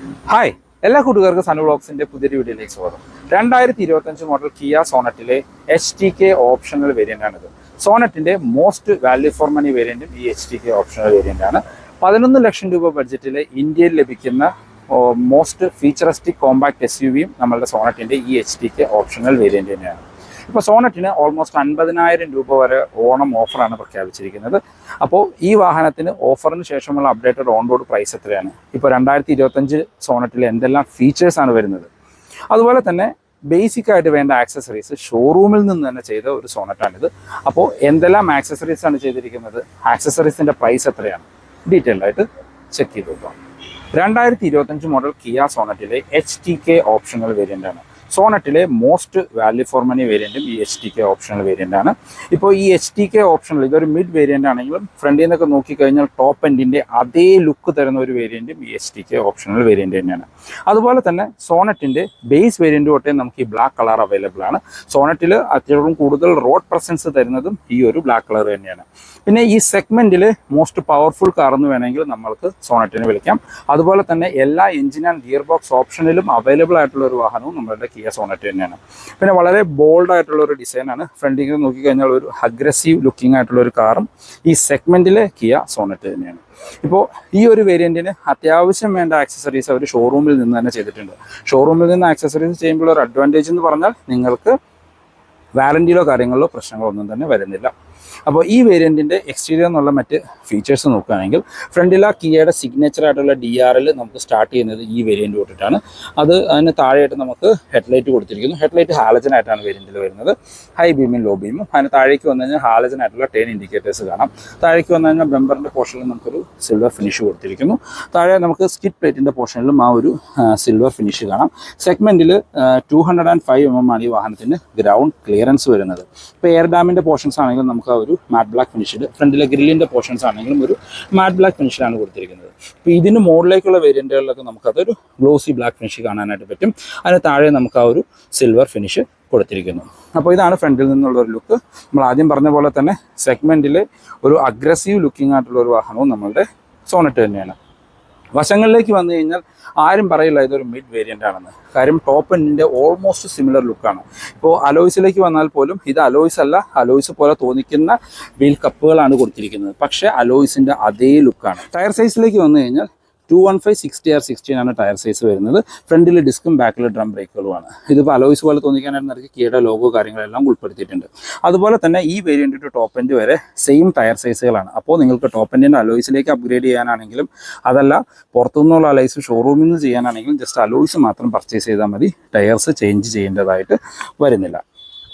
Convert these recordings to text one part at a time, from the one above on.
Hi എല്ലാ കൂട്ടുകാർക്കും സനു ബ്ലോക്സിന്റെ പുതിയൊരു വീഡിയോയിലേക്ക് സ്വാഗതം. രണ്ടായിരത്തി ഇരുപത്തഞ്ച് model Kia സോണറ്റിലെ H T K optional variant ആണിത്. സോണറ്റിന്റെ മോസ്റ്റ് വാല്യൂ ഫോർ മണി വേരിയന്റും ഈ H T K optional variant ആണ്. പതിനൊന്ന് ലക്ഷം രൂപ ബഡ്ജറ്റിൽ ഇന്ത്യയിൽ ലഭിക്കുന്ന most featuristic compact S U വിയും നമ്മളുടെ സോണറ്റിന്റെ ഈ H T K optional variant തന്നെയാണ്. ഇപ്പോൾ സോണറ്റിന് ഓൾമോസ്റ്റ് അൻപതിനായിരം രൂപ വരെ ഓണം ഓഫറാണ് പ്രഖ്യാപിച്ചിരിക്കുന്നത്. അപ്പോൾ ഈ വാഹനത്തിന് ഓഫറിന് ശേഷമുള്ള അപ്ഡേറ്റഡ് ഓൺ റോഡ് പ്രൈസ് എത്രയാണ്? ഇപ്പോൾ രണ്ടായിരത്തി ഇരുപത്തഞ്ച് സോണറ്റിൽ എന്തെല്ലാം ഫീച്ചേഴ്സാണ് വരുന്നത്? അതുപോലെ തന്നെ ബേസിക് ആയിട്ട് വേണ്ട ആക്സസറീസ് ഷോറൂമിൽ നിന്ന് തന്നെ ചെയ്ത ഒരു സോണറ്റാണിത്. അപ്പോൾ എന്തെല്ലാം ആക്സസറീസ് ആണ് ചെയ്തിരിക്കുന്നത്? ആക്സസറീസിന്റെ പ്രൈസ് എത്രയാണ്? ഡീറ്റെയിൽഡ് ആയിട്ട് ചെക്ക് ചെയ്ത് നോക്കാം. രണ്ടായിരത്തി ഇരുപത്തഞ്ച് model Kia സോണറ്റിലെ H T K optional variant ആണ്. സോണറ്റിലെ മോസ്റ്റ് വാല്യൂ ഫോർ മണി വേരിയന്റും ഈ H T K optional variant ആണ് ഇപ്പോൾ ഈ എച്ച് ടി കെ ഓപ്ഷണൽ ഇതൊരു മിഡ് വേരിയന്റ് ആണെങ്കിലും ഫ്രണ്ടിൽ നിന്നൊക്കെ നോക്കിക്കഴിഞ്ഞാൽ ടോപ്പ് എൻഡിന്റെ അതേ ലുക്ക് തരുന്ന ഒരു വേരിയന്റും ഈ H T K optional variant തന്നെയാണ്. അതുപോലെ തന്നെ സോണറ്റിന്റെ ബേസ് വേരിയന്റ് തൊട്ടേ നമുക്ക് ഈ ബ്ലാക്ക് കളർ അവൈലബിൾ ആണ്. സോണറ്റിൽ അത്യാവശ്യം കൂടുതൽ റോഡ് പ്രസൻസ് തരുന്നതും ഈ ഒരു ബ്ലാക്ക് കളർ തന്നെയാണ്. പിന്നെ ഈ സെഗ്മെന്റിൽ മോസ്റ്റ് പവർഫുൾ കാർ എന്ന് വേണമെങ്കിൽ നമ്മൾക്ക് സോണറ്റിനെ വിളിക്കാം. അതുപോലെ തന്നെ എല്ലാ എഞ്ചിൻ ആൻഡ് ഗിയർ ബോക്സ് ഓപ്ഷനിലും അവൈലബിൾ ആയിട്ടുള്ള ഒരു വാഹനവും നമ്മളുടെ കിയ സോണറ്റ് തന്നെയാണ്. പിന്നെ വളരെ ബോൾഡ് ആയിട്ടുള്ള ഒരു ഡിസൈനാണ് ഫ്രണ്ടിൽ നോക്കിക്കഴിഞ്ഞാൽ ഒരു അഗ്രസീവ് ലുക്കിംഗ് ആയിട്ടുള്ള ഒരു കാറും ഈ സെഗ്മെന്റിലെ കിയ സോണറ്റ് തന്നെയാണ്. ഇപ്പോൾ ഈ ഒരു വേരിയന്റിന് അത്യാവശ്യം വേണ്ട ആക്സസറീസ് അവർ ഷോറൂമിൽ നിന്ന് തന്നെ ചെയ്തിട്ടുണ്ട്. ഷോറൂമിൽ നിന്ന് ആക്സസറീസ് ചെയ്യുമ്പോൾ ഒരു അഡ്വാന്റേജ് എന്ന് പറഞ്ഞാൽ നിങ്ങൾക്ക് വാറന്റിയിലോ കാര്യങ്ങളിലോ പ്രശ്നങ്ങളൊന്നും തന്നെ വരുന്നില്ല. അപ്പോൾ ഈ വേരിയന്റിന്റെ എക്സ്റ്റീരിയർ എന്നുള്ള മറ്റ് ഫീച്ചേഴ്സ് നോക്കുകയാണെങ്കിൽ ഫ്രണ്ടിൽ ആ കിയയുടെ സിഗ്നേച്ചർ ആയിട്ടുള്ള ഡി ആർ എൽ നമുക്ക് സ്റ്റാർട്ട് ചെയ്യുന്നത് ഈ വേരിയന്റ് തൊട്ടിട്ടാണ്. അത് അതിന് താഴെയായിട്ട് നമുക്ക് ഹെഡ്ലൈറ്റ് കൊടുത്തിരിക്കുന്നു. ഹെഡ്ലൈറ്റ് ഹാലജൻ ആയിട്ടാണ് വേരിയന്റിൽ വരുന്നത്. ഹൈ ബീമും ലോ ബീമും അതിന് താഴേക്ക് വന്നു കഴിഞ്ഞാൽ ഹാലജൻ ആയിട്ടുള്ള ടെൻ ഇൻഡിക്കേറ്റേഴ്സ് കാണാം. താഴേക്ക് വന്നു കഴിഞ്ഞാൽ ബെമ്പറിന്റെ പോർഷനിൽ നമുക്കൊരു സിൽവർ ഫിനിഷ് കൊടുത്തിരിക്കുന്നു. താഴെ നമുക്ക് സ്കിറ്റ് പ്ലേറ്റിന്റെ പോർഷനിലും ആ ഒരു സിൽവർ ഫിനിഷ് കാണാം. സെഗ്മെന്റിൽ two hundred and five M M ആണ് ഈ വാഹനത്തിന് ഗ്രൗണ്ട് ക്ലിയറൻസ് വരുന്നത്. ഇപ്പോൾ എയർ ഡാമിന്റെ പോർഷൻസ് ആണെങ്കിലും നമുക്ക് ഒരു മാറ്റ് ബ്ലാക്ക് ഫിനിഷ്ഡ് ഫ്രണ്ടിലെ ഗ്രില്ലിന്റെ പോർഷൻസ് ആണെങ്കിലും ഒരു മാറ്റ് ബ്ലാക്ക് ഫിനിഷിലാണ് കൊടുത്തിരിക്കുന്നത്. അപ്പോൾ ഇതിന് മുകളിലേക്കുള്ള വേരിയന്റുകളിലൊക്കെ നമുക്കതൊരു ഗ്ലോസി ബ്ലാക്ക് ഫിനിഷ് കാണാനായിട്ട് പറ്റും. അതിന് താഴെ നമുക്ക് ആ ഒരു സിൽവർ ഫിനിഷ് കൊടുത്തിരിക്കുന്നു. അപ്പോൾ ഇതാണ് ഫ്രണ്ടിൽ നിന്നുള്ള ഒരു ലുക്ക് നമ്മൾ ആദ്യം പറഞ്ഞ പോലെ തന്നെ സെഗ്മെന്റിൽ ഒരു അഗ്രസീവ് ലുക്കിംഗ് ആയിട്ടുള്ള ഒരു വാഹനവും നമ്മളുടെ സോണറ്റ് തന്നെയാണ്. വശങ്ങളിലേക്ക് വന്നു കഴിഞ്ഞാൽ ആരും പറയില്ല ഇതൊരു മിഡ് വേരിയന്റ് ആണെന്ന്. കാര്യം ടോപ്പ് എൻഡിന്റെ ഓൾമോസ്റ്റ് സിമിലർ ലുക്കാണ് ഇപ്പോൾ അലോയ്സിലേക്ക് വന്നാൽ പോലും ഇത് അലോയ്സ് അല്ല അലോയ്സ് പോലെ തോന്നിക്കുന്ന വീൽ കപ്പുകളാണ് കൊടുത്തിരിക്കുന്നത്. പക്ഷേ അലോയ്സിന്റെ അതേ ലുക്കാണ് ടയർ സൈസിലേക്ക് വന്നു കഴിഞ്ഞാൽ two one five sixty R sixteen ആണ് ടയർ സൈസ് വരുന്നത്. ഫ്രണ്ടിൽ ഡിസ്കും ബാക്കിൽ ഡ്രം ബ്രേക്കുകളുമാണ് ഇതിപ്പോൾ അലോയ്സ് പോലെ തോന്നിക്കാനായിട്ട് നിറച്ച് കിയുടെ ലോഗോ കാര്യങ്ങളെല്ലാം ഉൾപ്പെടുത്തിയിട്ടുണ്ട്. അതുപോലെ തന്നെ ഈ വേരിയന്റ് ടു ടോപ്പ് എൻഡ് വരെ സെയിം ടയർ സൈസുകളാണ് അപ്പോൾ നിങ്ങൾക്ക് ടോപ്പ് എൻഡിന്റെ അലോയ്സിലേക്ക് അപ്ഗ്രേഡ് ചെയ്യാനാണെങ്കിലും അതല്ല പുറത്തുനിന്നുള്ള അലോയ്സ് ഷോറൂമിൽ നിന്ന് ചെയ്യാനാണെങ്കിലും ജസ്റ്റ് അലോയ്സ് മാത്രം പർച്ചേസ് ചെയ്താൽ മതി. ടയർസ് ചേഞ്ച് ചെയ്യേണ്ടതായിട്ട് വരുന്നില്ല.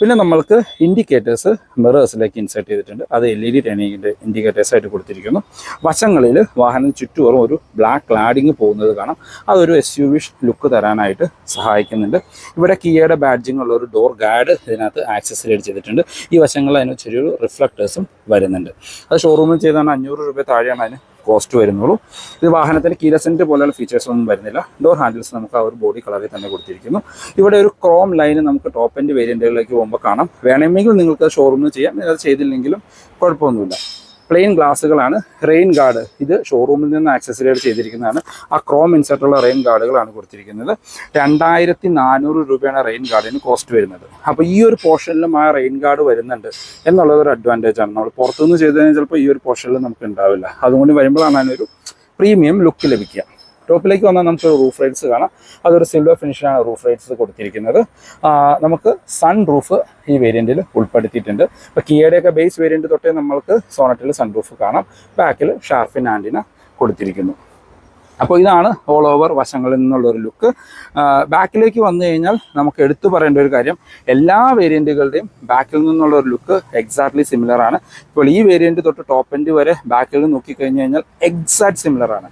പിന്നെ നമ്മൾക്ക് ഇൻഡിക്കേറ്റേഴ്സ് മിറേഴ്സിലേക്ക് ഇൻസേർട്ട് ചെയ്തിട്ടുണ്ട്. അത് എൽ ഇ ഡി ടേണിങ്ങിന്റെ ഇൻഡിക്കേറ്റേഴ്സായിട്ട് കൊടുത്തിരിക്കുന്നു. വശങ്ങളിൽ വാഹനം ചുറ്റുവറും ഒരു ബ്ലാക്ക് ക്ലാഡിങ് പോകുന്നത് കാണാം. അതൊരു എസ് യു വി ലുക്ക് തരാനായിട്ട് സഹായിക്കുന്നുണ്ട്. ഇവിടെ കിയയുടെ ബാഡ്ജിങ്ങുള്ള ഒരു ഡോർ ഗാർഡ് ഇതിനകത്ത് ആക്സസറേറ്റ് ചെയ്തിട്ടുണ്ട്. ഈ വശങ്ങളിൽ അതിന് ചെറിയൊരു റിഫ്ലക്ടേഴ്സും വരുന്നുണ്ട്. അത് ഷോറൂമിൽ ചെയ്താണ് അഞ്ഞൂറ് രൂപ താഴെയാണ് അതിന് കോസ്റ്റ് വരുന്നുള്ളൂ. ഇത് വാഹനത്തിന് കീരസെന്റ് പോലെയുള്ള ഫീച്ചേഴ്സ് ഒന്നും വരുന്നില്ല. ഡോർ ഹാൻഡിൽസ് നമുക്ക് ആ ഒരു ബോഡി കളറിൽ തന്നെ കൊടുത്തിരിക്കുന്നു. ഇവിടെ ഒരു ക്രോം ലൈൻ നമുക്ക് ടോപ്പ് എൻഡ് വേരിയന്റുകളിലേക്ക് പോകുമ്പോൾ കാണാം. വേണമെങ്കിൽ നിങ്ങൾക്ക് ഷോറൂമിൽ ചെയ്യാം. അത് ചെയ്തില്ലെങ്കിലും കുഴപ്പമൊന്നുമില്ല. പ്ലെയിൻ ഗ്ലാസ്സുകളാണ് റെയിൻ ഗാർഡ് ഇത് ഷോറൂമിൽ നിന്ന് ആക്സസറീഡ് ചെയ്തിരിക്കുന്നതാണ്. ആ ക്രോം ഇൻസെർട്ടുള്ള റെയിൻ ഗാർഡുകളാണ് കൊടുത്തിരിക്കുന്നത്. രണ്ടായിരത്തി നാനൂറ് രൂപയാണ് റെയിൻ ഗാർഡിന് കോസ്റ്റ് വരുന്നത്. അപ്പോൾ ഈ ഒരു പോർഷനിലും ആ റെയിൻ ഗാർഡ് വരുന്നുണ്ട് എന്നുള്ളത് ഒരു അഡ്വാന്റേജ് ആണ് നമ്മൾ പുറത്തുനിന്ന് ചെയ്ത് കഴിഞ്ഞാൽ ചിലപ്പോൾ ഈ ഒരു പോർഷനിൽ നമുക്ക് ഉണ്ടാവില്ല. അതുകൊണ്ട് വരുമ്പോഴാണ് അതിനൊരു പ്രീമിയം ലുക്ക് ലഭിക്കുക. ടോപ്പിലേക്ക് വന്നാൽ നമുക്ക് റൂഫ് റൈറ്റ്സ് കാണാം. അതൊരു സിൽവർ ഫിനിഷിലാണ് റൂഫ് റൈറ്റ്സ് കൊടുത്തിരിക്കുന്നത്. നമുക്ക് സൺ റൂഫ് ഈ വേരിയന്റിൽ ഉൾപ്പെടുത്തിയിട്ടുണ്ട്. ഇപ്പോൾ കിയയുടെയൊക്കെ ബേസ് വേരിയന്റ് തൊട്ടേ നമ്മൾക്ക് സോണറ്റിൽ സൺ റൂഫ് കാണാം. ബാക്കിൽ ഷാർഫിൻ ആന്റിന കൊടുത്തിരിക്കുന്നു. അപ്പോൾ ഇതാണ് ഓൾ ഓവർ വശങ്ങളിൽ നിന്നുള്ളൊരു ലുക്ക് ബാക്കിലേക്ക് വന്നു കഴിഞ്ഞാൽ നമുക്ക് എടുത്തു പറയേണ്ട ഒരു കാര്യം എല്ലാ വേരിയന്റുകളുടെയും ബാക്കിൽ നിന്നുള്ള ഒരു ലുക്ക് എക്സാക്ട്ലി സിമിലർ ആണ്. ഇപ്പോൾ ഈ വേരിയന്റ് തൊട്ട് ടോപ്പ് എൻഡ് വരെ ബാക്കിൽ നോക്കിക്കഴിഞ്ഞ് കഴിഞ്ഞാൽ എക്സാക്ട് സിമിലർ ആണ്.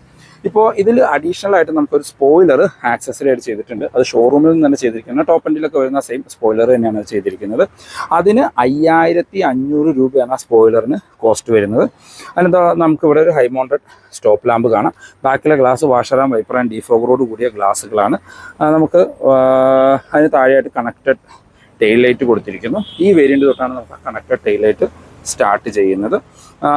ഇപ്പോൾ ഇതിൽ അഡീഷണൽ ആയിട്ട് നമുക്കൊരു സ്പോയിലർ ആക്സസറി ആയിട്ട് ചെയ്തിട്ടുണ്ട്. അത് ഷോറൂമിൽ നിന്ന് തന്നെ ചെയ്തിരിക്കുന്നത്. ടോപ്പ് എൻഡിലൊക്കെ വരുന്ന സെയിം സ്പോയിലർ തന്നെയാണ് ചെയ്തിരിക്കുന്നത്. അതിന് അയ്യായിരത്തി അഞ്ഞൂറ് രൂപയാണ് ആ സ്പോയിലറിന് കോസ്റ്റ് വരുന്നത്. അതിനെന്താ നമുക്ക് ഇവിടെ ഒരു ഹൈ മൗണ്ടഡ് സ്റ്റോപ്പ് ലാമ്പ് കാണാം. ബാക്കിലെ ഗ്ലാസ് ആൻഡ് വൈപ്പർ ആൻഡ് ഡീഫോഗറോട് കൂടിയ ഗ്ലാസ്സുകളാണ് നമുക്ക് അതിന് താഴെയായിട്ട് കണക്റ്റഡ് ടെയിൽ ലൈറ്റ് കൊടുത്തിരിക്കുന്നു. ഈ വേരിയന്റ് തൊട്ടാണ് നമുക്ക് കണക്റ്റഡ് ടെയിൽ ലൈറ്റ് സ്റ്റാർട്ട് ചെയ്യുന്നത്.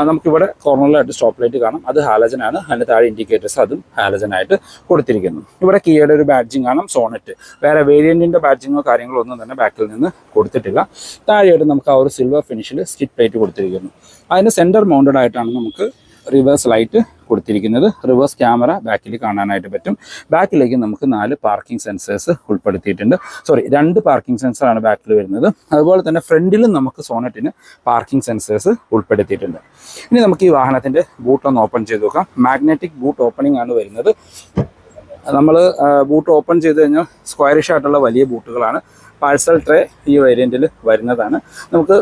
നമുക്കിവിടെ കോർണറിലായിട്ട് സ്റ്റോപ്പ് ലൈറ്റ് കാണാം. അത് ഹാലജൻ ആണ് അതിന് താഴെ ഇൻഡിക്കേറ്റേഴ്സ് അതും ഹാലജൻ ആയിട്ട് കൊടുത്തിരിക്കുന്നു. ഇവിടെ കീയുടെ ഒരു ബാഡ്ജിങ് കാണാം സോണറ്റ് വേറെ വേരിയന്റിന്റെ ബാഡ്ജിങ്ങോ കാര്യങ്ങളോ ഒന്നും തന്നെ ബാക്കിൽ നിന്ന് കൊടുത്തിട്ടില്ല. താഴെയായിട്ട് നമുക്ക് ആ ഒരു സിൽവർ ഫിനിഷിൽ സ്റ്റിറ്റ് പ്ലേറ്റ് കൊടുത്തിരിക്കുന്നു. അതിന് സെന്റർ മൗണ്ടഡ് ആയിട്ടാണ് നമുക്ക് റിവേഴ്സ് ലൈറ്റ് കൊടുത്തിരിക്കുന്നത്. റിവേഴ്സ് ക്യാമറ ബാക്കിൽ കാണാനായിട്ട് പറ്റും. ബാക്കിലേക്ക് നമുക്ക് നാല് പാർക്കിംഗ് സെൻസേഴ്സ് ഉൾപ്പെടുത്തിയിട്ടുണ്ട്. സോറി രണ്ട് പാർക്കിംഗ് സെൻസറാണ് ബാക്കിൽ വരുന്നത്. അതുപോലെ തന്നെ ഫ്രണ്ടിലും നമുക്ക് സോണറ്റിന് പാർക്കിംഗ് സെൻസേഴ്സ് ഉൾപ്പെടുത്തിയിട്ടുണ്ട്. ഇനി നമുക്ക് ഈ വാഹനത്തിന്റെ ബൂട്ട് ഒന്ന് ഓപ്പൺ ചെയ്ത് നോക്കാം. മാഗ്നറ്റിക് ബൂട്ട് ഓപ്പണിംഗ് ആണ് വരുന്നത്. നമ്മൾ ബൂട്ട് ഓപ്പൺ ചെയ്ത് കഴിഞ്ഞാൽ സ്ക്വയറിഷ് ആയിട്ടുള്ള വലിയ ബൂട്ടുകളാണ് പാഴ്സൽ ട്രേ ഈ വേരിയന്റിൽ വരുന്നതാണ്. നമുക്ക്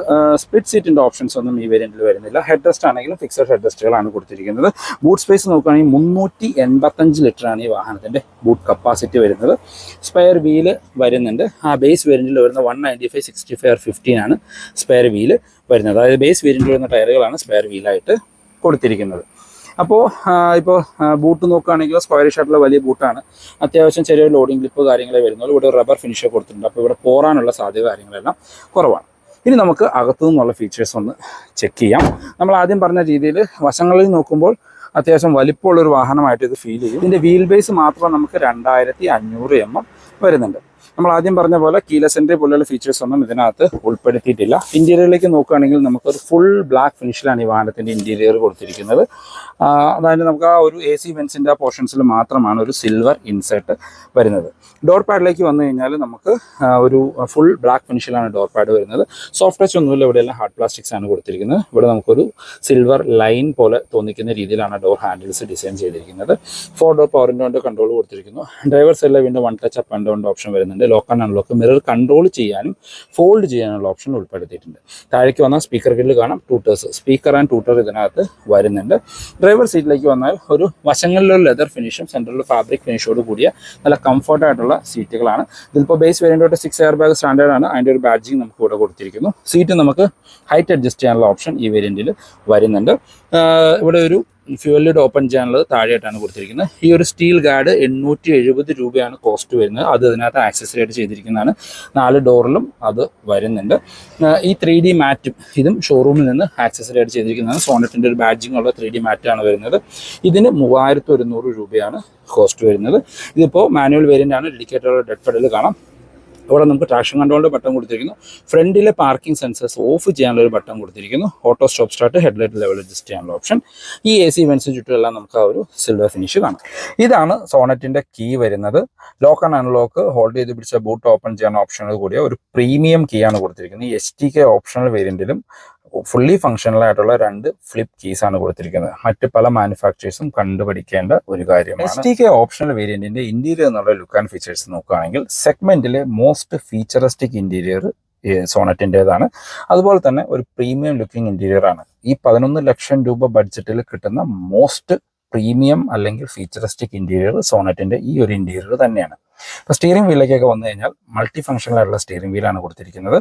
സ്പ്ലിറ്റ് സീറ്റിന്റെ ഓപ്ഷൻസ് ഒന്നും ഈ വേരിയന്റിൽ വരുന്നില്ല. ഹെഡ് റെസ്റ്റ് ആണെങ്കിലും ഫിക്സഡ് ഹെഡ് റെസ്റ്റുകളാണ് കൊടുത്തിരിക്കുന്നത്. ബൂട്ട് സ്പേസ് നോക്കുകയാണെങ്കിൽ മുന്നൂറ്റി എൺപത്തഞ്ച് ലിറ്ററാണ് ഈ വാഹനത്തിന്റെ ബൂട്ട് കപ്പാസിറ്റി വരുന്നത്. സ്പെയർ വീൽ വരുന്നുണ്ട്. ആ ബേസ് വേരിയന്റിൽ വരുന്ന one ninety five sixty five fifteen ആണ് സ്പെയർ വീൽ വരുന്നത്. അതായത് ബേസ് വേരിയന്റിൽ വരുന്ന ടയറുകളാണ് സ്പെയർ വീലായിട്ട് കൊടുത്തിരിക്കുന്നത്. അപ്പോൾ ഇപ്പോൾ ബൂട്ട് നോക്കുകയാണെങ്കിൽ സ്ക്വയറിഷ് ആയിട്ടുള്ള വലിയ ബൂട്ടാണ്. അത്യാവശ്യം ചെറിയൊരു ലോഡിംഗ് ക്ലിപ്പ് കാര്യങ്ങളെ വരുന്നുള്ളൂ. ഇവിടെ റബ്ബർ ഫിനിഷ് കൊടുത്തിട്ടുണ്ട്. അപ്പോൾ ഇവിടെ പോറാനുള്ള സാധ്യത കാര്യങ്ങളെല്ലാം കുറവാണ്. ഇനി നമുക്ക് അകത്തു നിന്നുള്ള ഫീച്ചേഴ്സ് ഒന്ന് ചെക്ക് ചെയ്യാം. നമ്മൾ ആദ്യം പറഞ്ഞ രീതിയിൽ വശങ്ങളിൽ നോക്കുമ്പോൾ അത്യാവശ്യം വലിപ്പമുള്ളൊരു വാഹനമായിട്ട് ഇത് ഫീൽ ചെയ്യും. ഇതിന്റെ വീൽ ബേസ് മാത്രം നമുക്ക് രണ്ടായിരത്തി അഞ്ഞൂറ് എം എം വരുന്നുണ്ട്. നമ്മൾ ആദ്യം പറഞ്ഞ പോലെ കീലസിന്റെ പോലെയുള്ള ഫീച്ചേഴ്സ് ഒന്നും ഇതിനകത്ത് ഉൾപ്പെടുത്തിയിട്ടില്ല. ഇന്റീരിയറിലേക്ക് നോക്കുകയാണെങ്കിൽ നമുക്കൊരു ഫുൾ ബ്ലാക്ക് ഫിനിഷിലാണ് ഈ വാഹനത്തിന്റെ ഇന്റീരിയർ കൊടുത്തിരിക്കുന്നത്. അതായത് നമുക്ക് ആ ഒരു എ സി വെൻസിന്റെ ആ പോർഷൻസിൽ മാത്രമാണ് ഒരു സിൽവർ ഇൻസെർട്ട് വരുന്നത്. ഡോർ പാഡിലേക്ക് വന്നു കഴിഞ്ഞാൽ നമുക്ക് ഒരു ഫുൾ ബ്ലാക്ക് ഫിനിഷിലാണ് ഡോർ പാഡ് വരുന്നത്. സോഫ്റ്റ് ടച്ച് ഒന്നുമില്ല ഇവിടെയെല്ലാം ഹാർഡ് പ്ലാസ്റ്റിക്സ് ആണ് കൊടുത്തിരിക്കുന്നത്. ഇവിടെ നമുക്കൊരു സിൽവർ ലൈൻ പോലെ തോന്നിക്കുന്ന രീതിയിലാണ് ഡോർ ഹാൻഡിൽസ് ഡിസൈൻ ചെയ്തിരിക്കുന്നത്. ഫോർ ഡോർ പവർ കൊണ്ട് കൺട്രോൾ കൊടുത്തിരിക്കുന്നു. ഡ്രൈവർ സൈഡിലെ വീണ്ടും one touch up and down option വരുന്നുണ്ട്. Lock and unlock mirror control ചെയ്യാനും ഫോൾഡ് ചെയ്യാനുള്ള ഓപ്ഷൻ ഉൾപ്പെടുത്തിയിട്ടുണ്ട്. താഴേക്ക് വന്നാൽ സ്പീക്കർ ഗ്രില്ല് കാണാം. ടൂട്ടേഴ്സ് സ്പീക്കർ ആൻഡ് ടൂട്ടർ ഇതിനകത്ത് വരുന്നുണ്ട്. ഡ്രൈവർ സീറ്റിലേക്ക് വന്നാൽ ഒരു വശങ്ങളിലൊരു ലെതർ ഫിനിഷും സെൻട്രലിൽ ഫാബ്രിക് ഫിനിഷോട് കൂടിയ നല്ല കംഫർട്ട് ആയിട്ടുള്ള സീറ്റുകളാണ് ഇതിപ്പോൾ base variant six air bag standard ആണ്. അതിന്റെ ഒരു ബാഡ്ജിങ് നമുക്ക് ഇവിടെ കൊടുത്തിരിക്കുന്നു. സീറ്റ് നമുക്ക് ഹൈറ്റ് അഡ്ജസ്റ്റ് ചെയ്യാനുള്ള ഓപ്ഷൻ ഈ വേരിയന്റിൽ വരുന്നുണ്ട്. ഇവിടെ ഒരു ഫ്യൂവൽ ലിഡ് ഓപ്പൺ ചെയ്യാനുള്ളത് താഴെയായിട്ടാണ് കൊടുത്തിരിക്കുന്നത്. ഈ ഒരു സ്റ്റീൽ ഗാർഡ് എണ്ണൂറ്റി എഴുപത് രൂപയാണ് കോസ്റ്റ് വരുന്നത്. അത് ഇതിനകത്ത് ആക്സസറി ആയിട്ട് ചെയ്തിരിക്കുന്നതാണ്. നാല് ഡോറിലും അത് വരുന്നുണ്ട്. ഈ ത്രീ ഡി മാറ്റും ഇതും ഷോറൂമിൽ നിന്ന് ആക്സസറി ആയിട്ട് ചെയ്തിരിക്കുന്നതാണ്. സോണറ്റിന്റെ ഒരു ബാഡ്ജിങ് ഉള്ള ത്രീ ഡി മാറ്റാണ് വരുന്നത്. ഇതിന് മൂവായിരത്തി ഒരുന്നൂറ് രൂപയാണ് കോസ്റ്റ് വരുന്നത്. ഇതിപ്പോൾ മാനുവൽ വേരിയന്റ് ആണ്. ഡെഡ് ഫെഡിൽ കാണാം. ഇവിടെ നമുക്ക് ട്രാക്ഷൻ കൺട്രോളിന്റെ ബട്ടൺ കൊടുത്തിരിക്കുന്നു. ഫ്രണ്ടിലെ പാർക്കിംഗ് സെൻസേഴ്സ് ഓഫ് ചെയ്യാനുള്ള ഒരു ബട്ടൺ കൊടുത്തിരിക്കുന്നു. Auto stop start headlight level adjust ചെയ്യാനുള്ള ഓപ്ഷൻ ഈ എ സി വെൻസ് ചുറ്റുമെല്ലാം നമുക്ക് ആ ഒരു സിൽവർ ഫിനിഷ് കാണാം. ഇതാണ് സോണറ്റിന്റെ കീ വരുന്നത്. ലോക്ക് ആൻഡ് അൺലോക്ക് ഹോൾഡ് ചെയ്ത് പിടിച്ച ബൂട്ട് ഓപ്പൺ ചെയ്യാൻ ഓപ്ഷനോട് കൂടിയ ഒരു പ്രീമിയം കീ ആണ് കൊടുത്തിരിക്കുന്നത്. ഈ എസ് ടി കെ ഓപ്ഷണൽ വേരിയന്റിലും ഫുള്ളി ഫങ്ഷണൽ ആയിട്ടുള്ള രണ്ട് ഫ്ലിപ്പ് കീസ് ആണ് കൊടുത്തിരിക്കുന്നത്. മറ്റ് പല മാനുഫാക്ചേഴ്സും കണ്ടുപിടിക്കേണ്ട ഒരു കാര്യമാണ്. എസ് ടി കെ ഓപ്ഷണൽ വേരിയന്റിന്റെ ഇന്റീരിയർ എന്നുള്ള ലുക്ക് ആൻഡ് ഫീച്ചേഴ്സ് നോക്കുകയാണെങ്കിൽ സെഗ്മെന്റിലെ മോസ്റ്റ് ഫീച്ചറിസ്റ്റിക് ഇന്റീരിയർ സോണറ്റിന്റെതാണ് അതുപോലെ തന്നെ ഒരു പ്രീമിയം ലുക്കിംഗ് ഇന്റീരിയർ ആണ്. ഈ പതിനൊന്ന് ലക്ഷം രൂപ ബഡ്ജറ്റിൽ കിട്ടുന്ന മോസ്റ്റ് പ്രീമിയം അല്ലെങ്കിൽ ഫീച്ചറിസ്റ്റിക് ഇന്റീരിയർ സോണറ്റിന്റെ ഈ ഒരു ഇന്റീരിയർ തന്നെയാണ്. ഇപ്പോൾ സ്റ്റിയറിംഗ് വീലിലേക്കൊക്കെ വന്നു കഴിഞ്ഞാൽ മൾട്ടി ഫംഗ്ഷനൽ ആയിട്ടുള്ള സ്റ്റിയറിംഗ് വീലാണ് കൊടുത്തിരിക്കുന്നത്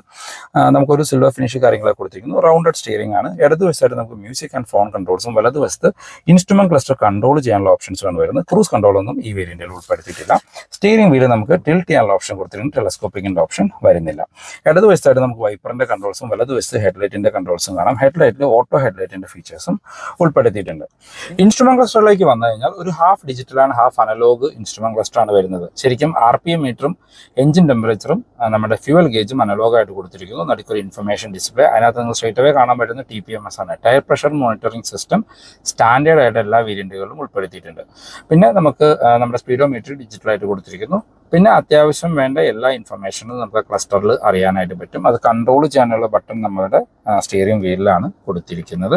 നമുക്കൊരു സിൽവർ ഫിനിഷ് കാര്യങ്ങളൊക്കെ കൊടുത്തിരിക്കുന്നു. റൗണ്ടഡ് സ്റ്റിയറിംഗ് ആണ്. ഇടതുവശത്തായിട്ട് നമുക്ക് മ്യൂസിക് ആൻഡ് ഫോൺ കൺട്രോൾസും വലതുവശത്ത് ഇൻസ്ട്രുമെന്റ് ക്ലസ്റ്റർ കൺട്രോൾ ചെയ്യാനുള്ള ഓപ്ഷൻസാണ് വരുന്നത്. ക്രൂസ് കൺട്രോൾ ഒന്നും ഈ വേരിയന്റിൽ ഉൾപ്പെടുത്തിയിട്ടില്ല. സ്റ്റിയറിംഗ് വീൽ നമുക്ക് ടിൽറ്റ് ചെയ്യാനുള്ള ഓപ്ഷൻ കൊടുത്തിട്ടുണ്ട്. ടെലസ്കോപ്പിക്കിന്റെ ഓപ്ഷൻ വരുന്നില്ല. ഇടതുവശത്തായിട്ട് നമുക്ക് വൈപ്പറിന്റെ കൺട്രോൾസും വലതുവശത്ത് ഹെഡ്ലൈറ്റിന്റെ കൺട്രോൾസും കാണാം. ഹെഡ്ലൈറ്റിൽ ഓട്ടോ ഹെഡ്ലൈറ്റിന്റെ ഫീച്ചേഴ്സും ഉൾപ്പെടുത്തിയിട്ടുണ്ട്. ഇൻസ്ട്രുമെന്റ് ക്ലസ്റ്ററിലേക്ക് വന്നു കഴിഞ്ഞാൽ ഒരു ഹാഫ് ഡിജിറ്റൽ ആണ് ഹാഫ് അനലോഗ് ഇൻസ്ട്രുമെന്റ് ക്ലസ്റ്റർ ആണ് വരുന്നത്. ശരിക്കും ആർ പി എം മീറ്ററും എഞ്ചിൻ ടെമ്പറേച്ചറും നമ്മുടെ ഫ്യൂവൽ ഗേജും അനലോഗായിട്ട് കൊടുത്തിരിക്കുന്നു. നടുക്കൊരു ഇൻഫർമേഷൻ ഡിസ്പ്ലേ അതിനകത്ത് നിങ്ങൾ സ്ട്രേറ്റ് അവേ കാണാൻ പറ്റുന്ന ടി പി എം എസ് ആണ്. Tyre pressure monitoring system standard ആയിട്ട് എല്ലാ വേരിയന്റുകളിലും ഉൾപ്പെടുത്തിയിട്ടുണ്ട്. പിന്നെ നമുക്ക് നമ്മുടെ സ്പീഡോ മീറ്റർ ഡിജിറ്റലായിട്ട് കൊടുത്തിരിക്കുന്നു. പിന്നെ അത്യാവശ്യം വേണ്ട എല്ലാ ഇൻഫർമേഷനും നമുക്ക് ക്ലസ്റ്ററിൽ അറിയാനായിട്ട് പറ്റും. അത് കൺട്രോൾ ചെയ്യാനുള്ള ബട്ടൺ നമ്മുടെ സ്റ്റിയറിംഗ് വീലിലാണ് കൊടുത്തിരിക്കുന്നത്.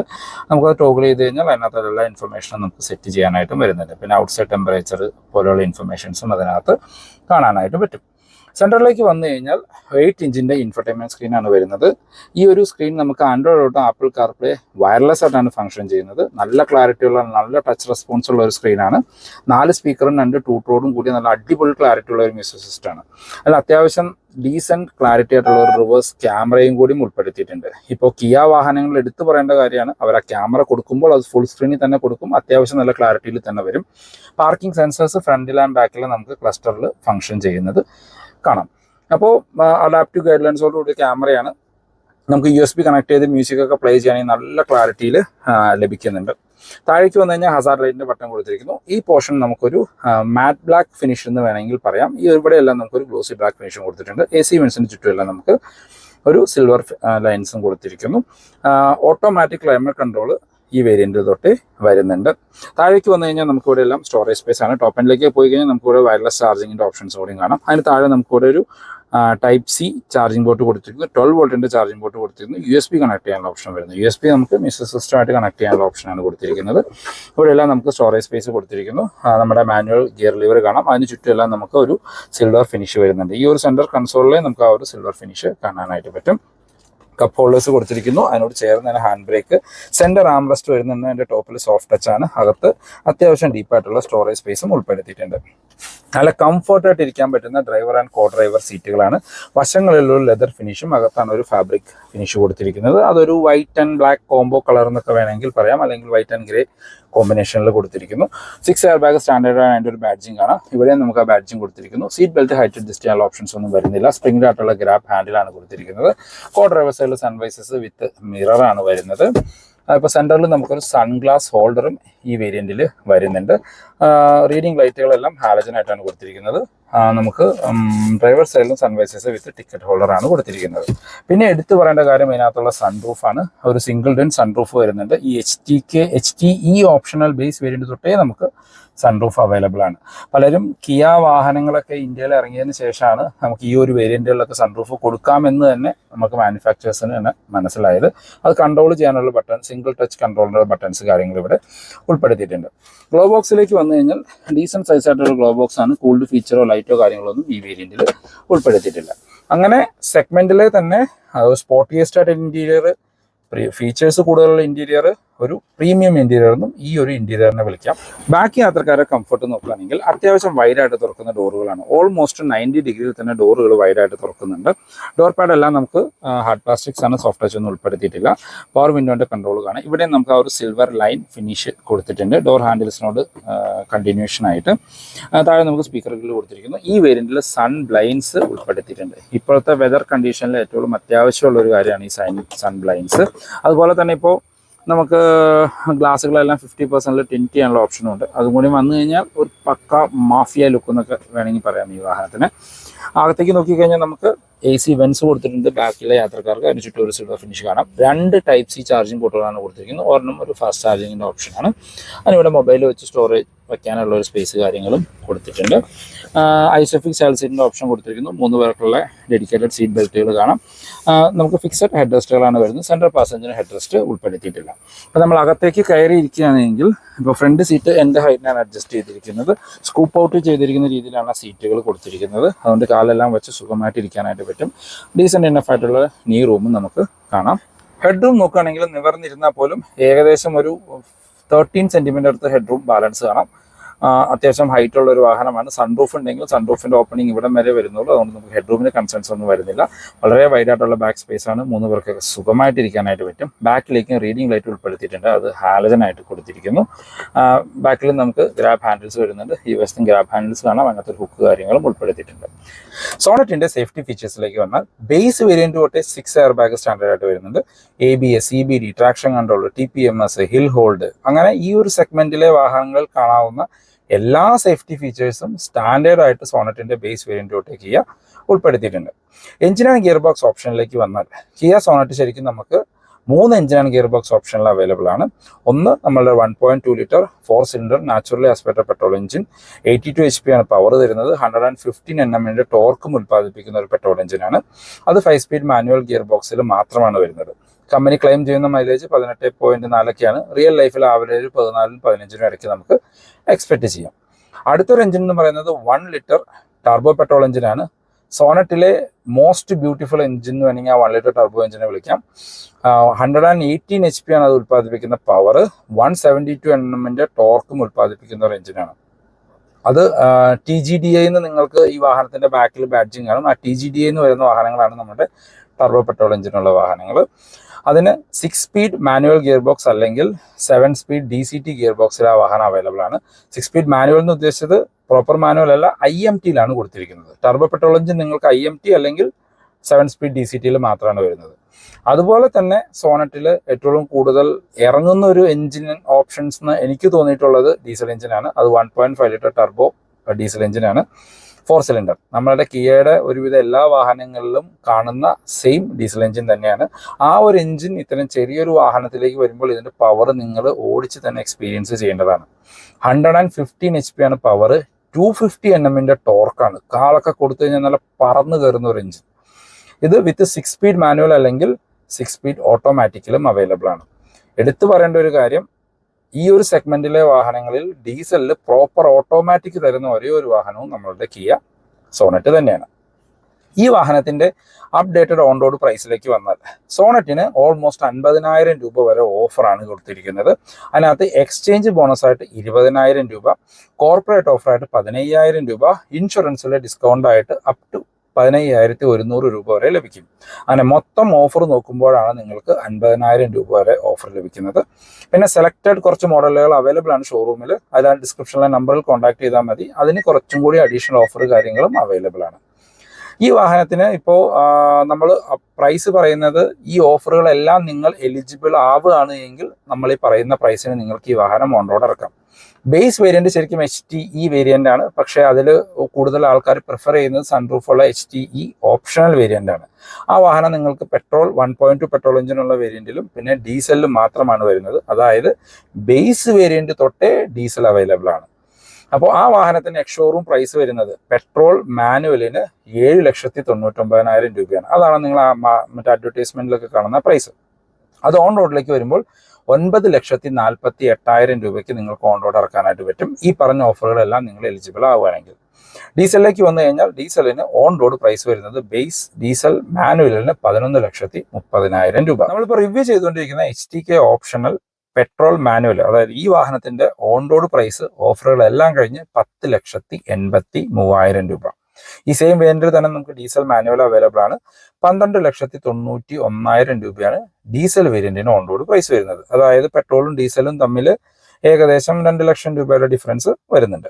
നമുക്കത് ടോഗിൾ ചെയ്ത് കഴിഞ്ഞാൽ അതിനകത്ത് എല്ലാ ഇൻഫർമേഷനും നമുക്ക് സെറ്റ് ചെയ്യാനായിട്ടും വരുന്നുണ്ട്. പിന്നെ ഔട്ട്സൈഡ് ടെമ്പറേച്ചർ പോലെയുള്ള ഇൻഫർമേഷൻസും അതിനകത്ത് കാണാനായിട്ട് പറ്റും. സെന്ററിലേക്ക് വന്നു കഴിഞ്ഞാൽ എയ്റ്റ് ഇഞ്ചിന്റെ ഇൻഫർടൈൻമെന്റ് സ്ക്രീനാണ് വരുന്നത്. ഈ ഒരു സ്ക്രീൻ നമുക്ക് Android Auto Apple CarPlay wireless ആയിട്ടാണ് ഫംഗ്ഷൻ ചെയ്യുന്നത്. നല്ല ക്ലാരിറ്റി ഉള്ള നല്ല ടച്ച് റെസ്പോൺസ് ഉള്ള ഒരു സ്ക്രീനാണ് നാല് സ്പീക്കറും രണ്ട് ടൂട്രോടും കൂടി നല്ല അടിപൊളി ക്ലാരിറ്റി ഉള്ള ഒരു മ്യൂസിക് സിസ്റ്റമാണ് അതിൽ അത്യാവശ്യം ഡീസന്റ് ക്ലാരിറ്റി ആയിട്ടുള്ള ഒരു റിവേഴ്സ് ക്യാമറയും കൂടി ഉൾപ്പെടുത്തിയിട്ടുണ്ട്. ഇപ്പോൾ കിയ വാഹനങ്ങൾ എടുത്തു പറയേണ്ട കാര്യമാണ്. അവർ ആ ക്യാമറ കൊടുക്കുമ്പോൾ അത് ഫുൾ സ്ക്രീനിൽ തന്നെ കൊടുക്കും. അത്യാവശ്യം നല്ല ക്ലാരിറ്റിയിൽ തന്നെ വരും. പാർക്കിംഗ് സെൻസേഴ്സ് ഫ്രണ്ടിൽ ആൻഡ് ബാക്കിൽ നമുക്ക് ക്ലസ്റ്ററിൽ ഫംഗ്ഷൻ ചെയ്യുന്നത്. കാണാം. അപ്പോൾ അഡാപ്റ്റീവ് ഗൈഡ് ലൈൻസോട് കൂടിയ ക്യാമറയാണ് നമുക്ക് യു എസ് ബി കണക്ട് ചെയ്ത് മ്യൂസിക് ഒക്കെ പ്ലേ ചെയ്യുകയാണെങ്കിൽ നല്ല ക്ലാരിറ്റിയിൽ ലഭിക്കുന്നുണ്ട്. താഴേക്ക് വന്നു കഴിഞ്ഞാൽ ഹസാർ ലൈറ്റിന്റെ ബട്ടൺ കൊടുത്തിരിക്കുന്നു. ഈ പോർഷൻ നമുക്കൊരു മാറ്റ് ബ്ലാക്ക് ഫിനിഷ് എന്ന് വേണമെങ്കിൽ പറയാം. ഈ ഇവിടെയെല്ലാം നമുക്കൊരു ഗ്ലോസി ബ്ലാക്ക് ഫിനിഷും കൊടുത്തിട്ടുണ്ട്. എ സി മെൻസിന് ചുറ്റുമെല്ലാം നമുക്ക് ഒരു സിൽവർ ലൈൻസും കൊടുത്തിരിക്കുന്നു. ഓട്ടോമാറ്റിക് ക്ലൈമറ്റ് കൺട്രോൾ ഈ വേരിയന്റിൽ തൊട്ട് വരുന്നുണ്ട്. താഴേക്ക് വന്നു കഴിഞ്ഞാൽ നമുക്ക് ഇവിടെ എല്ലാം സ്റ്റോറേജ് സ്പേസ് ആണ്. ടോപ്പ് എൻഡിലേക്ക് പോയി കഴിഞ്ഞാൽ നമുക്ക് ഇവിടെ വയർലെസ് ചാർജിങ്ങിന്റെ ഓപ്ഷൻസ് കൂടിയും കാണാം. അതിന് താഴെ നമുക്ക് ഇവിടെ ഒരു ടൈപ്പ് സി ചാർജിംഗ് പോർട്ട് കൊടുത്തിരിക്കുന്നു. ട്വൽവ് വോൾട്ടിന്റെ ചാർജിംഗ് പോർട്ട് കൊടുത്തിരുന്നു യു എസ് പി കണക്ട് ചെയ്യാനുള്ള ഓപ്ഷൻ വരുന്നു. യു എസ് പി നമുക്ക് മിസ് സിസ്റ്റമായിട്ട് കണക്ട് ചെയ്യാനുള്ള ഓപ്ഷനാണ് കൊടുത്തിരിക്കുന്നത്. ഇവിടെയെല്ലാം നമുക്ക് സ്റ്റോറേജ് സ്പേസ് കൊടുത്തിരിക്കുന്നു. നമ്മുടെ മാനുവൽ ഗിയർ ലിവർ കാണാം. അതിന് ചുറ്റുമെല്ലാം നമുക്ക് ഒരു സിൽവർ ഫിനിഷ് വരുന്നുണ്ട്. ഈ ഒരു സെന്റർ കൺസോളിലെ നമുക്ക് ആ ഒരു സിൽവർ ഫിനിഷ് കാണാനായിട്ട് പറ്റും. കപ്പ് ഹോൾഡേഴ്സ് കൊടുത്തിരിക്കുന്നു. അതിനോട് ചേർന്ന് തന്നെ ഹാൻഡ് ബ്രേക്ക് സെന്റർ ആംറസ്റ്റ് വരുന്നുണ്ട്. അതിന്റെ ടോപ്പിൽ സോഫ്റ്റ് ടച്ച് ആണ്. അകത്ത് അത്യാവശ്യം ഡീപ്പായിട്ടുള്ള സ്റ്റോറേജ് സ്പേസും ഉൾപ്പെടുത്തിയിട്ടുണ്ട്. നല്ല കംഫർട്ടായിട്ട് ഇരിക്കാൻ പറ്റുന്ന ഡ്രൈവർ ആൻഡ് കോ ഡ്രൈവർ സീറ്റുകളാണ് വശങ്ങളിലുള്ള ലെതർ ഫിനിഷും അകത്താണ് ഒരു ഫാബ്രിക് ഫിനിഷ് കൊടുത്തിരിക്കുന്നത്. അതൊരു white and black combo colour എന്നൊക്കെ വേണമെങ്കിൽ പറയാം. അല്ലെങ്കിൽ വൈറ്റ് ആൻഡ് ഗ്രേ കോമ്പിനേഷനിൽ കൊടുത്തിരിക്കുന്നു. സിക്സ് എയർ ബാഗ് സ്റ്റാൻഡേർഡ് അതിന്റെ ഒരു ബാഡ്ജിങ് ആണ്. ഇവിടെ നമുക്ക് ആ ബാഡ്ജിങ് കൊടുത്തിരിക്കുന്നു. സീറ്റ് ബെൽറ്റ് ഹൈറ്റ് അഡ്ജസ്റ്റ് ചെയ്യാനുള്ള ഓപ്ഷൻസ് ഒന്നും വരുന്നില്ല. സ്പ്രിംഗ് ആയിട്ടുള്ള ഗ്രാപ്പ് ഹാൻഡിലാണ് കൊടുത്തിരിക്കുന്നത്. കോ ഡ്രൈവർ സൈഡിൽ സൺവൈസസ് വിത്ത് മിററാണ് വരുന്നത്. ഇപ്പോൾ സെന്ററിൽ നമുക്കൊരു സൺഗ്ലാസ് ഹോൾഡറും ഈ വേരിയന്റിൽ വരുന്നുണ്ട്. റീഡിംഗ് ലൈറ്റുകളെല്ലാം ഹാലജൻ ആയിട്ടാണ് കൊടുത്തിരിക്കുന്നത്. നമുക്ക് ഡ്രൈവർ സൈഡിലും സൺവൈസേഴ്സ് വിത്ത് ടിക്കറ്റ് ഹോൾഡറാണ് കൊടുത്തിരിക്കുന്നത്. പിന്നെ എടുത്തു പറയേണ്ട കാര്യം അതിനകത്തുള്ള സൺറൂഫാണ് ഒരു സിംഗിൾ ഡെൻ സൺറൂഫ് വരുന്നുണ്ട്. ഈ H T K H T E optional base variant തൊട്ടേ നമുക്ക് സൺറൂഫ് അവൈലബിൾ ആണ്. പലരും കിയ വാഹനങ്ങളൊക്കെ ഇന്ത്യയിൽ ഇറങ്ങിയതിന് ശേഷമാണ് നമുക്ക് ഈ ഒരു വേരിയന്റുകളിലൊക്കെ സൺറൂഫ് കൊടുക്കാമെന്ന് തന്നെ നമുക്ക് മാനുഫാക്ചേഴ്സിന് തന്നെ മനസ്സിലായത്. അത് കൺട്രോൾ ചെയ്യാനുള്ള ബട്ടൺ സിംഗിൾ ടച്ച് കൺട്രോളിന്റെ ബട്ടൺസ് കാര്യങ്ങൾ ഇവിടെ ഉൾപ്പെടുത്തിയിട്ടുണ്ട്. ഗ്ലോ ബോക്സിലേക്ക് വന്നു കഴിഞ്ഞാൽ ഡീസന്റ് സൈസ് ആയിട്ടുള്ള ഗ്ലോ ബോക്സ് ആണ്. കൂൾഡ് ഫീച്ചറോ ലൈറ്റോ കാര്യങ്ങളൊന്നും ഈ വേരിയന്റിൽ ഉൾപ്പെടുത്തിയിട്ടില്ല. അങ്ങനെ സെഗ്മെന്റിലെ തന്നെ സ്പോർട്ടിയസ്റ്റ് ആയിട്ട് ഇന്റീരിയർ ഫീച്ചേഴ്സ് കൂടുതലുള്ള ഇന്റീരിയർ ഒരു പ്രീമിയം ഇന്റീരിയർ ഈ ഒരു ഇന്റീരിയറിനെ വിളിക്കാം. ബാക്കി യാത്രക്കാരെ കംഫർട്ട് നോക്കുകയാണെങ്കിൽ അത്യാവശ്യം വൈഡായിട്ട് തുറക്കുന്ന ഡോറുകളാണ് ഓൾമോസ്റ്റ് നയന്റി ഡിഗ്രിയിൽ തന്നെ ഡോറുകൾ വൈഡായിട്ട് തുറക്കുന്നുണ്ട്. ഡോർ പാഡ് എല്ലാം നമുക്ക് ഹാർഡ് പ്ലാസ്റ്റിക്സ് ആണ് സോഫ്റ്റ് ടച്ച് ഒന്നും ഉൾപ്പെടുത്തിയിട്ടില്ല. പവർ വിൻഡോന്റെ കൺട്രോൾ കാണാം ഇവിടെ നമുക്ക് ആ ഒരു സിൽവർ ലൈൻ ഫിനിഷ് കൊടുത്തിട്ടുണ്ട്. ഡോർ ഹാൻഡിൽസിനോട് കണ്ടിന്യൂഷൻ ആയിട്ട്. താഴെ നമുക്ക് സ്പീക്കറുകൾ കൊടുത്തിരിക്കുന്നു. ഈ വേരിയന്റിൽ സൺ ബ്ലൈൻസ് ഉൾപ്പെടുത്തിയിട്ടുണ്ട്. ഇപ്പോഴത്തെ വെതർ കണ്ടീഷനിൽ ഏറ്റവും അത്യാവശ്യമുള്ള ഒരു കാര്യമാണ് ഈ സൺ ബ്ലൈൻസ് അതുപോലെ തന്നെ ഇപ്പോൾ നമുക്ക് ഗ്ലാസ്സുകളെല്ലാം ഫിഫ്റ്റി പെർസെന്റിൽ ടിന്റ് ചെയ്യാനുള്ള ഓപ്ഷനും ഉണ്ട്. അതും കൂടി വന്നു കഴിഞ്ഞാൽ ഒരു പക്ക മാഫിയ ലുക്ക് എന്നൊക്കെ വേണമെങ്കിൽ പറയാം ഈ വാഹനത്തിന്. അകത്തേക്ക് നോക്കിക്കഴിഞ്ഞാൽ നമുക്ക് എ സി വെൻസ് കൊടുത്തിട്ടുണ്ട് ബാക്കിലെ യാത്രക്കാർക്ക്. അതിന് ചുറ്റും ഒരു സിൽവർ ഫിനിഷ് കാണാം. രണ്ട് ടൈപ്പ് സി ചാർജിങ് പോർട്ടുകളാണ് കൊടുത്തിരിക്കുന്നത്. ഒരെണ്ണം ഒരു ഫാസ്റ്റ് ചാർജിങ്ങിന്റെ ഓപ്ഷനാണ് അതിനിവിടെ മൊബൈൽ വെച്ച് സ്റ്റോറേജ് വയ്ക്കാനുള്ള ഒരു സ്പേസ് കാര്യങ്ങളും കൊടുത്തിട്ടുണ്ട്. ഐസോഫിക് സൈഡ് സീറ്റിന്റെ ഓപ്ഷൻ കൊടുത്തിരിക്കുന്നു. മൂന്ന് പേർക്കുള്ള ഡെഡിക്കേറ്റഡ് സീറ്റ് ബെൽറ്റുകൾ കാണാം. നമുക്ക് ഫിക്സഡ് ഹെഡ് റെസ്റ്റുകളാണ് വരുന്നത്. സെൻട്രൽ പാസഞ്ചറിന് ഹെഡ് റെസ്റ്റ് ഉൾപ്പെടുത്തിയിട്ടില്ല. അപ്പോൾ നമ്മൾ അകത്തേക്ക് കയറി ഇരിക്കുകയാണെങ്കിൽ ഇപ്പോൾ ഫ്രണ്ട് സീറ്റ് എന്റെ ഹൈറ്റിനാണ് അഡ്ജസ്റ്റ് ചെയ്തിരിക്കുന്നത്. സ്കൂപ്പ് ഔട്ട് ചെയ്തിരിക്കുന്ന രീതിയിലാണ് സീറ്റുകൾ കൊടുത്തിരിക്കുന്നത്. അതുകൊണ്ട് കാലെല്ലാം വെച്ച് സുഖമായിട്ട് ഇരിക്കാനായിട്ട് പറ്റും. ഡീസന്റ് ഇനഫ് ആയിട്ടുള്ള നീ റൂമും നമുക്ക് കാണാം. ഹെഡ് റൂം നോക്കുകയാണെങ്കിൽ നിവർന്നിരുന്നാൽ പോലും ഏകദേശം ഒരു തേർട്ടീൻ സെന്റിമീറ്റർ അടുത്ത് ഹെഡ് റൂം ബാലൻസ് കാണാം. അത്യാവശ്യം ഹൈറ്റ് ഉള്ള ഒരു വാഹനമാണ്. സൺറൂഫ് ഉണ്ടെങ്കിൽ സൺറൂഫിന്റെ ഓപ്പണിംഗ് ഇവിടം വരെ വരുന്നുള്ളൂ. അതുകൊണ്ട് നമുക്ക് ഹെഡ് റൂമിന് കൺസേൺസ് ഒന്നും വരുന്നില്ല. വളരെ വൈഡ് ആയിട്ടുള്ള ബാക്ക് സ്പേസ് ആണ്. മൂന്ന് പേർക്ക് സുഖമായിട്ട് ഇരിക്കാനായിട്ട് പറ്റും. ബാക്കിലേക്ക് റീഡിംഗ് ലൈറ്റ് ഉൾപ്പെടുത്തിയിട്ടുണ്ട്. അത് ഹാലജൻ ആയിട്ട് കൊടുത്തിരിക്കുന്നു ബാക്കിൽ നമുക്ക് ഗ്രാബ് ഹാൻഡിൽസ് വരുന്നുണ്ട്. ഈ വശത്തും ഗ്രാബ് ഹാൻഡിൽസ് കാണാം. ഒരു ഹുക്ക് കാര്യങ്ങളും ഉൾപ്പെടുത്തിയിട്ടുണ്ട്. സോണറ്റിന്റെ സേഫ്റ്റി ഫീച്ചേഴ്സിലേക്ക് വന്നാൽ ബേസ് വേരിയന്റ് തൊട്ട് സിക്സ് എയർ ബാഗ് സ്റ്റാൻഡേർഡ് ആയിട്ട് വരുന്നുണ്ട്. A B S C B D traction control T P M S hill hold അങ്ങനെ ഈ ഒരു സെഗ്മെന്റിലെ വാഹനങ്ങൾ കാണാവുന്ന എല്ലാ സേഫ്റ്റി ഫീച്ചേഴ്സും സ്റ്റാൻഡേർഡ് ആയിട്ട് സോണറ്റിന്റെ ബേസ് വേരിയന്റ് തൊട്ടേ കിയ ഉൾപ്പെടുത്തിയിട്ടുണ്ട്. എഞ്ചിൻ ആൻഡ് ഗിയർ ബോക്സ് ഓപ്ഷനിലേക്ക് വന്നാൽ കിയ സോണറ്റ് ശരിക്കും നമുക്ക് മൂന്ന് എഞ്ചിൻ ആൻഡ് ഗിയർ ബോക്സ് ഓപ്ഷനിൽ അവൈലബിൾ ആണ്. ഒന്ന് നമ്മളുടെ one point two litre four cylinder naturally aspirated petrol engine eighty two H P ആണ് പവർ തരുന്നത്. ഹൺഡ്രഡ് ആൻഡ് ഫിഫ്റ്റീൻ എൻ എമ്മിന്റെ ടോർക്കും ഉൽപ്പാദിപ്പിക്കുന്ന ഒരു പെട്രോൾ എഞ്ചിനാണ് അത് ഫൈവ് സ്പീഡ് മാനുവൽ ഗിയർ ബോക്സിൽ മാത്രമാണ് വരുന്നത്. കമ്പനി ക്ലെയിം ചെയ്യുന്ന മൈലേജ് പതിനെട്ട് പോയിന്റ് നാലൊക്കെയാണ്. റിയൽ ലൈഫിൽ ആവറേജ് പതിനാലിനും പതിനഞ്ചിനും ഇടയ്ക്ക് നമുക്ക് എക്സ്പെക്ട് ചെയ്യാം. അടുത്തൊരു എഞ്ചിൻ എന്ന് പറയുന്നത് വൺ ലിറ്റർ ടർബോ പെട്രോൾ എഞ്ചിനാണ് സോണറ്റിലെ മോസ്റ്റ് ബ്യൂട്ടിഫുൾ എഞ്ചിൻ എന്ന് വേണമെങ്കിൽ ആ വൺ ലിറ്റർ ടർബോ എഞ്ചിനെ വിളിക്കാം. Hundred and eighteen H P ആണ് അത് ഉൽപ്പാദിപ്പിക്കുന്ന power one seventy two N എമ്മിന്റെ ടോർക്കും ഉൽപ്പാദിപ്പിക്കുന്ന ഒരു എഞ്ചിനാണ് അത് ടി ജി ഡി എന്ന് നിങ്ങൾക്ക് ഈ വാഹനത്തിന്റെ ബാക്കിൽ ബാഡ്ജിങ് കാണും. ആ ടി ജി ഡി എന്ന് വരുന്ന വാഹനങ്ങളാണ് നമ്മുടെ ടർബോ പെട്രോൾ എഞ്ചിനുള്ള വാഹനങ്ങൾ അതിന് six speed manual gear box അല്ലെങ്കിൽ seven speed D C T gear ബോക്സിൽ ആ വാഹനം അവൈലബിൾ ആണ്. സിക്സ് സ്പീഡ് മാനുവൽ എന്ന് ഉദ്ദേശിച്ചത് പ്രോപ്പർ മാനുവൽ അല്ല ഐ എം ടിയിലാണ് കൊടുത്തിരിക്കുന്നത്. ടർബോ പെട്രോൾ എഞ്ചിൻ നിങ്ങൾക്ക് ഐ എം ടി അല്ലെങ്കിൽ സെവൻ സ്പീഡ് ഡി സി ടിയിൽ മാത്രമാണ് വരുന്നത്. അതുപോലെ തന്നെ സോണറ്റിൽ ഏറ്റവും കൂടുതൽ ഇറങ്ങുന്ന ഒരു എഞ്ചിൻ ഓപ്ഷൻസ് എന്ന് എനിക്ക് തോന്നിയിട്ടുള്ളത് ഡീസൽ എഞ്ചിനാണ് അത് one point five litre turbo diesel എഞ്ചിനാണ് ഫോർ സിലിണ്ടർ. നമ്മളുടെ കിയയുടെ ഒരുവിധ എല്ലാ വാഹനങ്ങളിലും കാണുന്ന സെയിം ഡീസൽ എഞ്ചിൻ തന്നെയാണ്. ആ ഒരു എഞ്ചിൻ ഇത്തരം ചെറിയൊരു വാഹനത്തിലേക്ക് വരുമ്പോൾ ഇതിന്റെ പവർ നിങ്ങൾ ഓടിച്ച് തന്നെ എക്സ്പീരിയൻസ് ചെയ്യേണ്ടതാണ്. Hundred and fifteen H P ആണ് പവർ ടു ഫിഫ്റ്റി എൻ എമ്മിന്റെ ടോർക്കാണ് കാലൊക്കെ കൊടുത്തു കഴിഞ്ഞാൽ നല്ല പറന്നു കയറുന്ന ഒരു എഞ്ചിൻ ഇത് വിത്ത് സിക്സ് സ്പീഡ് മാനുവൽ അല്ലെങ്കിൽ സിക്സ് സ്പീഡ് ഓട്ടോമാറ്റിക്കലും അവൈലബിൾ ആണ്. എടുത്തു പറയേണ്ട ഒരു കാര്യം ഈ ഒരു സെഗ്മെന്റിലെ വാഹനങ്ങളിൽ ഡീസലിൽ പ്രോപ്പർ ഓട്ടോമാറ്റിക് തരുന്ന ഒരേ ഒരു വാഹനവും നമ്മളുടെ കിയ സോണറ്റ് തന്നെയാണ്. ഈ വാഹനത്തിന്റെ അപ്ഡേറ്റഡ് ഓൺ റോഡ് പ്രൈസിലേക്ക് വന്നാൽ സോണറ്റിന് ഓൾമോസ്റ്റ് അൻപതിനായിരം രൂപ വരെ ഓഫറാണ് കൊടുത്തിരിക്കുന്നത്. അതിനകത്ത് എക്സ്ചേഞ്ച് ബോണസ് ആയിട്ട് ഇരുപതിനായിരം രൂപ കോർപ്പറേറ്റ് ഓഫറായിട്ട് പതിനയ്യായിരം രൂപ ഇൻഷുറൻസിലെ ഡിസ്കൗണ്ട് ആയിട്ട് അപ് ടു പതിനയ്യായിരത്തി ഒരുന്നൂറ് രൂപ വരെ ലഭിക്കും. അങ്ങനെ മൊത്തം ഓഫർ നോക്കുമ്പോഴാണ് നിങ്ങൾക്ക് അൻപതിനായിരം രൂപ വരെ ഓഫർ ലഭിക്കുന്നത്. പിന്നെ സെലക്റ്റഡ് കുറച്ച് മോഡലുകൾ അവൈലബിൾ ആണ് ഷോറൂമിൽ അതിൽ ഡിസ്ക്രിപ്ഷനിലെ നമ്പറിൽ കോൺടാക്ട് ചെയ്താൽ മതി. അതിന് കുറച്ചും കൂടി അഡീഷണൽ ഓഫർ കാര്യങ്ങളും അവൈലബിൾ ആണ്. ഈ വാഹനത്തിന് ഇപ്പോൾ നമ്മൾ പ്രൈസ് പറയുന്നത് ഈ ഓഫറുകളെല്ലാം നിങ്ങൾ എലിജിബിൾ ആവുകയാണ് എങ്കിൽ നമ്മൾ ഈ പറയുന്ന പ്രൈസിന് നിങ്ങൾക്ക് ഈ വാഹനം ഓൺ റോഡ് ഇറക്കാം. ബേസ് വേരിയന്റ് ശരിക്കും എച്ച് ടി ഇ വേരിയന്റ് ആണ്. പക്ഷേ അതിൽ കൂടുതൽ ആൾക്കാർ പ്രിഫർ ചെയ്യുന്നത് സൺറൂഫുള്ള H T E optional variant ആണ്. ആ വാഹനം നിങ്ങൾക്ക് petrol one point two petrol എഞ്ചിനുള്ള വേരിയന്റിലും പിന്നെ ഡീസലിലും മാത്രമാണ് വരുന്നത്. അതായത് ബേസ് വേരിയന്റ് തൊട്ടേ ഡീസൽ അവൈലബിൾ ആണ്. അപ്പോൾ ആ വാഹനത്തിന് എക്സ്ഷോറൂം പ്രൈസ് വരുന്നത് പെട്രോൾ മാനുവലിന് ഏഴ് ലക്ഷത്തി തൊണ്ണൂറ്റൊമ്പതിനായിരം രൂപയാണ്. അതാണ് നിങ്ങൾ ആ മറ്റേ അഡ്വർടൈസ്മെന്റിലൊക്കെ കാണുന്ന പ്രൈസ് അത് ഓൺ റോഡിലേക്ക് വരുമ്പോൾ ഒൻപത് ലക്ഷത്തി നാൽപ്പത്തി എട്ടായിരം രൂപയ്ക്ക് നിങ്ങൾക്ക് ഓൺറോഡ് ഇറക്കാനായിട്ട് പറ്റും. ഈ പറഞ്ഞ ഓഫറുകളെല്ലാം നിങ്ങൾ എലിജിബിൾ ആവുകയാണെങ്കിൽ. ഡീസലിലേക്ക് വന്നു കഴിഞ്ഞാൽ ഡീസലിന് ഓൺ റോഡ് പ്രൈസ് വരുന്നത് ബേസ് ഡീസൽ മാനുവലിന് പതിനൊന്ന് ലക്ഷത്തി മുപ്പതിനായിരം രൂപ. നമ്മളിപ്പോൾ റിവ്യൂ ചെയ്തുകൊണ്ടിരിക്കുന്ന H T K optional petrol manual അതായത് ഈ വാഹനത്തിന്റെ ഓൺ റോഡ് പ്രൈസ് ഓഫറുകളെല്ലാം കഴിഞ്ഞ് പത്ത് ലക്ഷത്തി എൺപത്തി മൂവായിരം രൂപ. ഈ സെയിം വേരിയന്റിൽ തന്നെ നമുക്ക് ഡീസൽ മാനുവൽ അവൈലബിൾ ആണ്. പന്ത്രണ്ട് ലക്ഷത്തി തൊണ്ണൂറ്റി ഒന്നായിരം രൂപയാണ് ഡീസൽ വേരിയന്റിന് ഓൺ റോഡ് പ്രൈസ് വരുന്നത്. അതായത് പെട്രോളും ഡീസലും തമ്മിൽ ഏകദേശം രണ്ട് ലക്ഷം രൂപയുടെ ഡിഫറൻസ് വരുന്നുണ്ട്.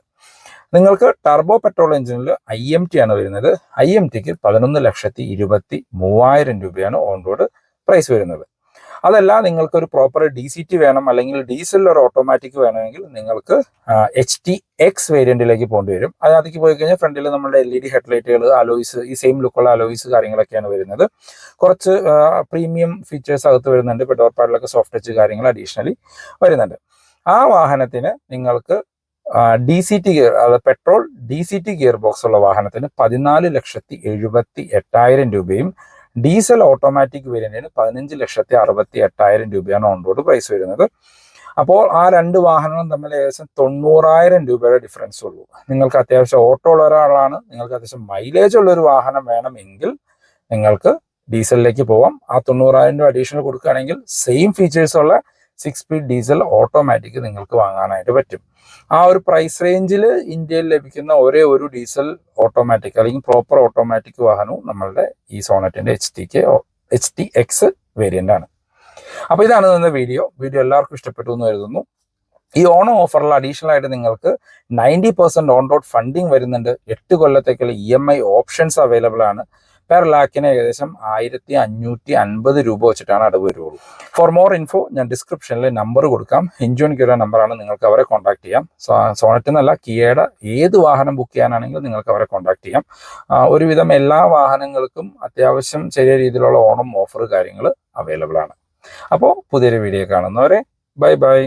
നിങ്ങൾക്ക് ടർബോ പെട്രോൾ എഞ്ചിനിൽ ഐ എം ടി ആണ് വരുന്നത്. ഐ എം ടിക്ക് പതിനൊന്ന് ലക്ഷത്തി ഇരുപത്തി മൂവായിരം രൂപയാണ് ഓൺ റോഡ് പ്രൈസ് വരുന്നത്. അതല്ല നിങ്ങൾക്ക് ഒരു പ്രോപ്പർ ഡി സി ടി വേണം അല്ലെങ്കിൽ ഡീസലിൽ ഒരു ഓട്ടോമാറ്റിക് വേണമെങ്കിൽ നിങ്ങൾക്ക് എച്ച് ടി എക്സ് വേരിയന്റിലേക്ക് പോകേണ്ടി വരും. അതിനകത്തേക്ക് പോയി കഴിഞ്ഞാൽ ഫ്രണ്ടിൽ നമ്മുടെ എൽ ഇ ഡി ഹെഡ്ലൈറ്റുകൾ അലോയ്സ് ഈ സെയിം ലുക്കുള്ള അലോയ്സ് കാര്യങ്ങളൊക്കെയാണ് വരുന്നത്. കുറച്ച് പ്രീമിയം ഫീച്ചേഴ്സ് അകത്ത് വരുന്നുണ്ട്. ഇപ്പോൾ ഡോർ പാഡിലൊക്കെ സോഫ്റ്റ് ടച്ച് കാര്യങ്ങൾ അഡീഷണലി വരുന്നുണ്ട്. ആ വാഹനത്തിന് നിങ്ങൾക്ക് ഡി സി ടി ഗിയർ അതായത് petrol D C T gear box ഉള്ള വാഹനത്തിന് പതിനാല് ലക്ഷത്തി എഴുപത്തി എട്ടായിരം രൂപയും ഡീസൽ ഓട്ടോമാറ്റിക് വേരിയന്റിന് പതിനഞ്ച് ലക്ഷത്തി അറുപത്തി എട്ടായിരം രൂപയാണ് ഓൺ റോഡ് പ്രൈസ് വരുന്നത്. അപ്പോൾ ആ രണ്ട് വാഹനങ്ങളും തമ്മിൽ ഏകദേശം തൊണ്ണൂറായിരം രൂപയുടെ ഡിഫറൻസ് ഉള്ളൂ. നിങ്ങൾക്ക് അത്യാവശ്യം ഓട്ടോ ഉള്ള ഒരാളാണ് നിങ്ങൾക്ക് അത്യാവശ്യം മൈലേജ് ഉള്ള ഒരു വാഹനം വേണമെങ്കിൽ നിങ്ങൾക്ക് ഡീസലിലേക്ക് പോവാം. ആ തൊണ്ണൂറായിരം രൂപ അഡീഷണൽ കൊടുക്കുകയാണെങ്കിൽ സെയിം ഫീച്ചേഴ്സ് ഉള്ള സിക്സ് സ്പീഡ് ഡീസൽ ഓട്ടോമാറ്റിക് നിങ്ങൾക്ക് വാങ്ങാനായിട്ട് പറ്റും. ആ ഒരു പ്രൈസ് റേഞ്ചിൽ ഇന്ത്യയിൽ ലഭിക്കുന്ന ഒരേ ഒരു ഡീസൽ ഓട്ടോമാറ്റിക് അല്ലെങ്കിൽ പ്രോപ്പർ ഓട്ടോമാറ്റിക് വാഹനവും നമ്മളുടെ ഈ സോണറ്റിന്റെ H T K H T X variant ആണ്. അപ്പൊ ഇതാണ് നിന്ന വീഡിയോ വീഡിയോ എല്ലാവർക്കും ഇഷ്ടപ്പെട്ടു എന്ന് കരുതുന്നു. ഈ ഓണം ഓഫറിൽ അഡീഷണൽ ആയിട്ട് നിങ്ങൾക്ക് ninety percent on road funding വരുന്നുണ്ട്. എട്ട് കൊല്ലത്തേക്കുള്ള E M I options available ആണ്. പെർ ലാക്കിന് ഏകദേശം ആയിരത്തി അഞ്ഞൂറ്റി അൻപത് രൂപ വെച്ചിട്ടാണ് അടവ് വരുള്ളൂ. ഫോർ മോർ ഇൻഫോ ഞാൻ ഡിസ്ക്രിപ്ഷനിൽ നമ്പർ കൊടുക്കാം. ഇൻജോൺ കിയുടെ നമ്പറാണ് നിങ്ങൾക്ക് അവരെ കോൺടാക്ട് ചെയ്യാം. സോണറ്റ് എന്നല്ല കിയയുടെ ഏത് വാഹനം ബുക്ക് ചെയ്യാനാണെങ്കിലും നിങ്ങൾക്ക് അവരെ കോൺടാക്ട് ചെയ്യാം. ഒരുവിധം എല്ലാ വാഹനങ്ങൾക്കും അത്യാവശ്യം ചെറിയ രീതിയിലുള്ള ഓണം ഓഫർ കാര്യങ്ങൾ അവൈലബിൾ ആണ്. അപ്പോൾ പുതിയൊരു വീഡിയോ കാണുന്നവരെ ബൈ ബൈ